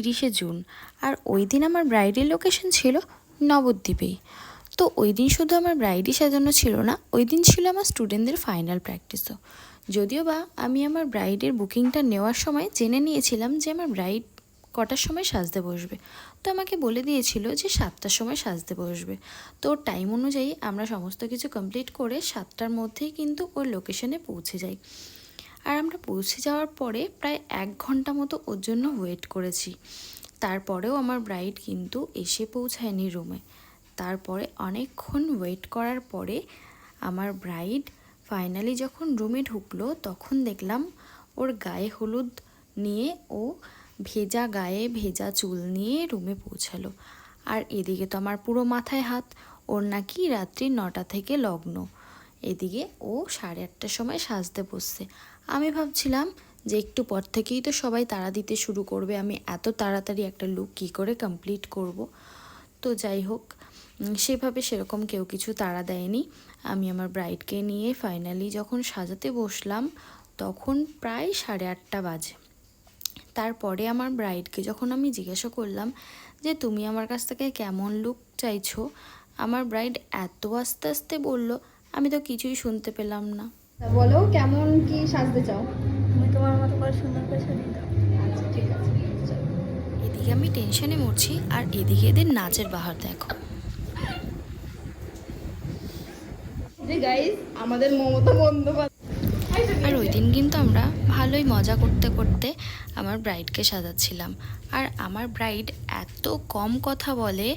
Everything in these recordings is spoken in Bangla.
তিরিশে জুন। আর ওই দিন আমার ব্রাইডের লোকেশন ছিল নবদ্বীপেই তো ওই দিন শুধু আমার ব্রাইডই সাজানো ছিল না, ওই দিন ছিল আমার স্টুডেন্টদের ফাইনাল প্র্যাকটিসও যদিও বা আমি আমার ব্রাইডের বুকিংটা নেওয়ার সময় জেনে নিয়েছিলাম যে আমার ব্রাইড কটার সময় সাজতে বসবে। তো আমাকে বলে দিয়েছিল যে সাতটার সময় সাজতে বসবে। তো টাইম অনুযায়ী আমরা সমস্ত কিছু কমপ্লিট করে সাতটার মধ্যেই কিন্তু ওর লোকেশনে পৌঁছে যাই। আর আমরা পৌঁছে যাওয়ার পরে প্রায় এক ঘণ্টা মতো ওর জন্য ওয়েট করেছি। তারপরেও আমার ব্রাইড কিন্তু এসে পৌঁছায়নি রুমে তারপরে অনেকক্ষণ ওয়েট করার পরে আমার ব্রাইড ফাইনালি যখন রুমে ঢুকলো, তখন দেখলাম ওর গায়ে হলুদ নিয়ে ও ভেজা গায়ে ভেজা চুল নিয়ে রুমে পৌঁছালো। আর এদিকে তো আমার পুরো মাথায় হাত, ওর নাকি রাত্রি নটা থেকে লগ্ন। এদিকে ও সাড়ে আটটার সময় সাজতে বসছে। আমি ভাবছিলাম যে একটু পর থেকেই তো সবাই তাড়া দিতে শুরু করবে, আমি এত তাড়াতাড়ি একটা লুক কী করে কমপ্লিট করব। তো যাই হোক সেভাবে সেরকম কেউ কিছু তাড়া দেয়নি। আমি আমার ব্রাইডকে নিয়ে ফাইনালি যখন সাজাতে বসলাম, তখন প্রায় সাড়ে আটটা বাজে। তারপরে আমার ব্রাইডকে যখন আমি জিজ্ঞাসা করলাম যে, তুমি আমার কাছ থেকে কেমন লুক চাইছো? আমার ব্রাইড এত আস্তে আস্তে বলল আমি তো কিছুই শুনতে পেলাম না। বলো কেমন কি সাজতে চাও? আমি তোমার মতো করে সুন্দর করে সাজিয়ে দাও। আচ্ছা ঠিক আছে এদিকে আমি টেনশনে মরছি আর এদিকে এদের নাচের বাহার দেখো। গাইস আমাদের মমতা বন্দ্যোপাধ্যায়। আর ওই দিন কিন্তু আমরা ভালোই মজা করতে করতে আমার ব্রাইডকে সাজাচ্ছিলাম। আর আমার ব্রাইড এত কম কথা বলে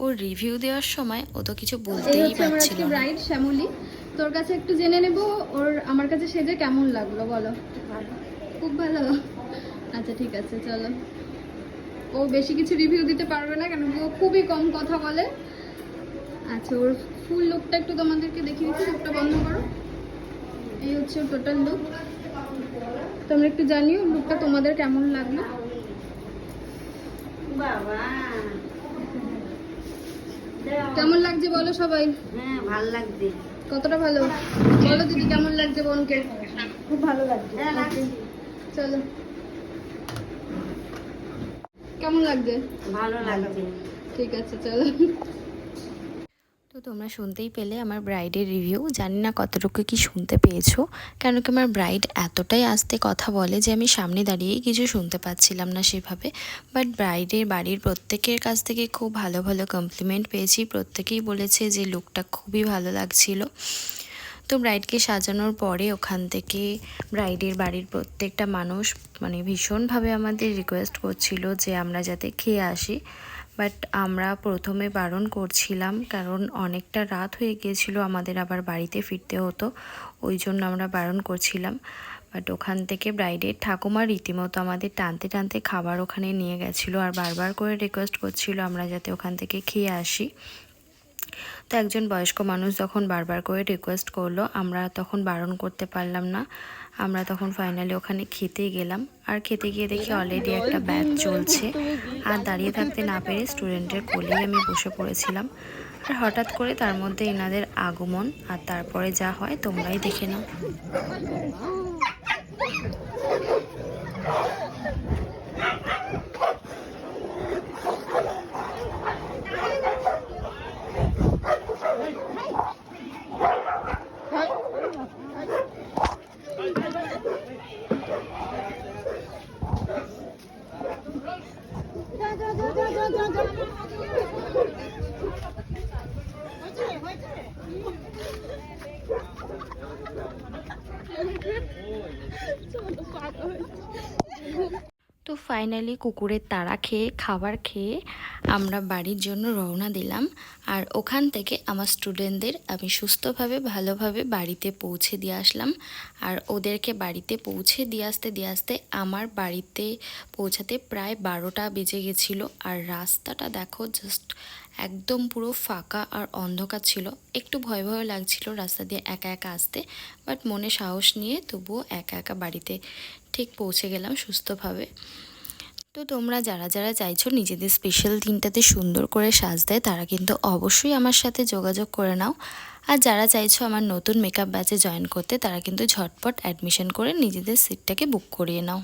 ওর রিভিউ দেওয়ার সময় ও তো কিছু বলতেই পারছিল আজকে না। ব্রাইড শ্যামলী। তোর কাছে একটু জেনে নেব ওর আমার কাছে সেজে কেমন লাগল বলো? খুব ভালো। আচ্ছা ঠিক আছে চলো। ও বেশি কিছু রিভিউ দিতে পারবে না কেন? ও খুবই কম কথা বলে। আচ্ছা ওর ফুল লুকটা একটু তোমাদেরকে দেখিয়ে দিচ্ছি লুকটা বন্ধ করো। এই হচ্ছে টোটাল লুক তোমরা একটু জানিও লুকটা তোমাদের কেমন লাগল? বাবা। কেমন লাগছে বলো সবাই? হ্যাঁ ভালো লাগছে। কতটা ভালো? বলো দিদি কেমন লাগছে বোনকে? খুব ভালো লাগছে। হ্যাঁ চলো। কেমন লাগছে? ভালো লাগছে। ঠিক আছে চলো। তোমরা শুনতেই পেলে আমার ব্রাইডের রিভিউ জানি না কতটুকু কি শুনতে পেয়েছ, কেন কি আমার ব্রাইড এতটাই আস্তে কথা বলে যে আমি সামনে দাঁড়িয়েই কিছু শুনতে পাচ্ছিলাম না সেভাবে। বাট ব্রাইডের বাড়ির প্রত্যেকের কাছ থেকে খুব ভালো ভালো কমপ্লিমেন্ট পেয়েছি। প্রত্যেকেই বলেছে যে লুকটা খুবই ভালো লাগছিল। তো ব্রাইডকে সাজানোর পরে ওখান থেকে ব্রাইডের বাড়ির প্রত্যেকটা মানুষ মানে ভীষণভাবে আমাদের রিকোয়েস্ট করছিল যে আমরা যাতে খেয়ে আসি। বাট আমরা প্রথমে বারণ করছিলাম, কারণ অনেকটা রাত হয়ে গিয়েছিল, আমাদের আবার বাড়িতে ফিরতে হতো, ওই জন্য আমরা বারণ করছিলাম। বাট ওখান থেকে ব্রাইডের ঠাকুমা রীতিমতো আমাদের টানতে টানতে খাবার ওখানে নিয়ে গেছিল আর বারবার করে রিকোয়েস্ট করছিল আমরা যাতে ওখান থেকে খেয়ে আসি। তো একজন বয়স্ক মানুষ যখন বারবার করে রিকোয়েস্ট করল, আমরা তখন বারণ করতে পারলাম না। আমরা তখন ফাইনালি ওখানে খেতে গেলাম। আর খেতে গিয়ে দেখি অলরেডি একটা ব্যাচ চলছে। আর দাঁড়িয়ে থাকতে না পেরে স্টুডেন্টের কোলেই আমি বসে পড়েছিলাম। আর হঠাৎ করে তার মধ্যে এনাদের আগমন। আর তারপরে যা হয় তোমরাই দেখে নাও। 这么多瓜子 তো ফাইনালি কুকুরের তাড়া খেয়ে, খাবার খেয়ে আমরা বাড়ির জন্য রওনা দিলাম। আর ওখান থেকে আমার স্টুডেন্টদের আমি সুস্থভাবে, ভালোভাবে বাড়িতে পৌঁছে দিয়ে আসলাম। আর ওদেরকে বাড়িতে পৌঁছে দিয়ে আসতে দিয়ে আসতে আমার বাড়িতে পৌঁছাতে প্রায় বারোটা বেজে গেছিল। আর রাস্তাটা দেখো জাস্ট একদম পুরো ফাঁকা আর অন্ধকার ছিল। একটু ভয় ভয় লাগছিল রাস্তা দিয়ে একা একা আসতে। বাট মনে সাহস নিয়ে তবুও একা একা বাড়িতে ঠিক পৌঁছে গেলাম সুস্থভাবে। তো তোমরা যারা যারা চাইছো নিজেদের স্পেশাল দিনটাতে সুন্দর করে সাজ দেয়, তারা কিন্তু অবশ্যই আমার সাথে যোগাযোগ করে নাও। আর যারা চাইছো আমার নতুন মেকআপ ব্যাচে জয়েন করতে, তারা কিন্তু ঝটপট অ্যাডমিশন করে নিজেদের সিটটাকে বুক করিয়ে নাও।